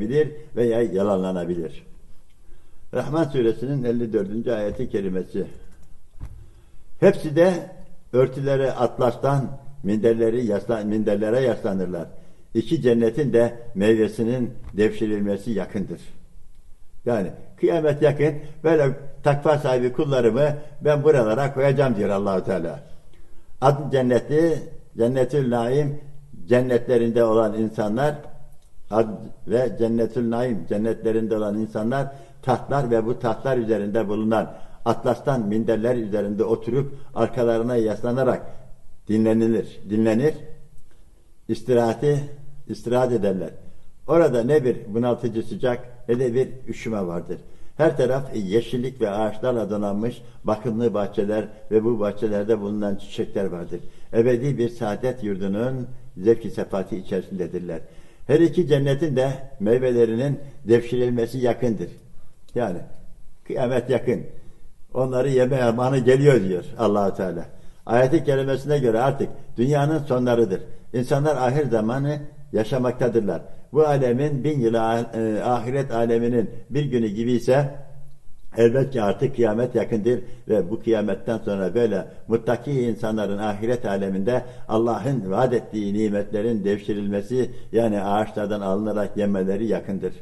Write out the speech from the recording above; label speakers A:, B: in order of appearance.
A: bilir veya yalanlanabilir. Rahman suresinin 54. ayeti kerimesi. Hepsi de örtülere atlastan minderleri yaslan, minderlere yaslanırlar. İki cennetin de meyvesinin devşirilmesi yakındır. Yani kıyamet yakın böyle takva sahibi kullarımı ben buralara koyacağım diyor Allahu Teala. Ad cenneti, cennetül naim cennetlerinde olan insanlar ve cennetül naim cennetlerinde olan insanlar tahtlar ve bu tahtlar üzerinde bulunan atlastan minderler üzerinde oturup arkalarına yaslanarak dinlenilir, dinlenir. istirahati istirahat ederler. Orada ne bir bunaltıcı sıcak ne de bir üşüme vardır. Her taraf yeşillik ve ağaçlarla donanmış bakımlı bahçeler ve bu bahçelerde bulunan çiçekler vardır. Ebedi bir saadet yurdunun zevki sefati içerisindedirler. Her iki cennetin de meyvelerinin devşirilmesi yakındır. Yani kıyamet yakın. Onları yeme zamanı geliyor diyor Allahu Teala. Ayet-i kerimesine göre artık dünyanın sonlarıdır. İnsanlar ahir zamanı yaşamaktadırlar. Bu alemin bin yılı e, ahiret aleminin bir günü gibi ise elbette artık kıyamet yakındır ve bu kıyametten sonra böyle muttaki insanların ahiret aleminde Allah'ın vaat ettiği nimetlerin devşirilmesi yani ağaçlardan alınarak yemeleri yakındır.